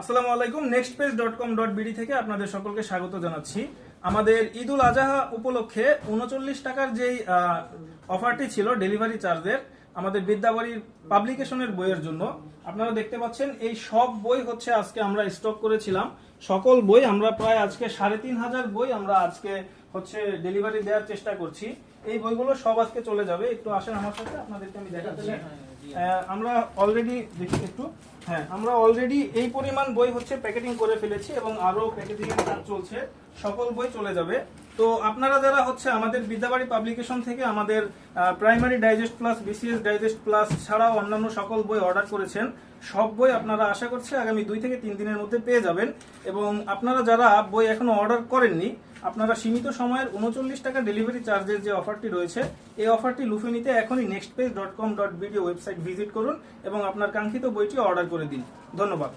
আসসালামু আলাইকুম next page dot com dot BD থেকে আপনাদের সকলকে স্বাগত জানাচ্ছি। আমাদের ঈদুল আজহা উপলক্ষে উনচল্লিশ টাকার যেই অফারটি ছিল ডেলিভারি চার্জের আমাদের বিদ্যাবাড়ির পাবলিকেশনের বইয়ের জন্য। আপনারা দেখতে পাচ্ছেন এই সব বই হচ্ছে আজকে আমরা স্টক করেছিলাম। সকল বই আমরা প্রায় আজকে সাড়ে তিন হাজার বই আমরা আজকে হচ্ছে ডেলিভারি দেওয়ার চেষ্টা করছি। এই বইগুলো সব আজকে চলে যাবে। একটু আসেন আমার সাথে আপনাদেরকে আমি দেখাচ্ছি। আহ, আমরা অলরেডি দেখি একটু। হ্যাঁ আমরা অলরেডি এই পরিমাণ বই হচ্ছে প্যাকেটিং করে ফেলেছি এবং আরও প্যাকেজিং এর কাজ চলছে। সকল বই চলে যাবে। তো আপনারা যারা হচ্ছে আমাদের বিদ্যাবাড়ি পাবলিকেশন থেকে আমাদের primary digest plus BCS digest plus ছাড়াও অন্যান্য সকল বই অর্ডার করেছেন, সব বই আপনারা আশা করছি আগামী দুই থেকে তিন দিনের মধ্যে পেয়ে যাবেন। এবং আপনারা যারা বই এখনও অর্ডার করেননি, আপনারা সীমিত সময়ের উনচল্লিশ টাকা ডেলিভারি চার্জের যে অফারটি রয়েছে, এই অফারটি লুফে নিতে এখনই next page dot com dot video website visit করুন এবং আপনার কাঙ্ক্ষিত বইটি অর্ডার করে দিন। ধন্যবাদ।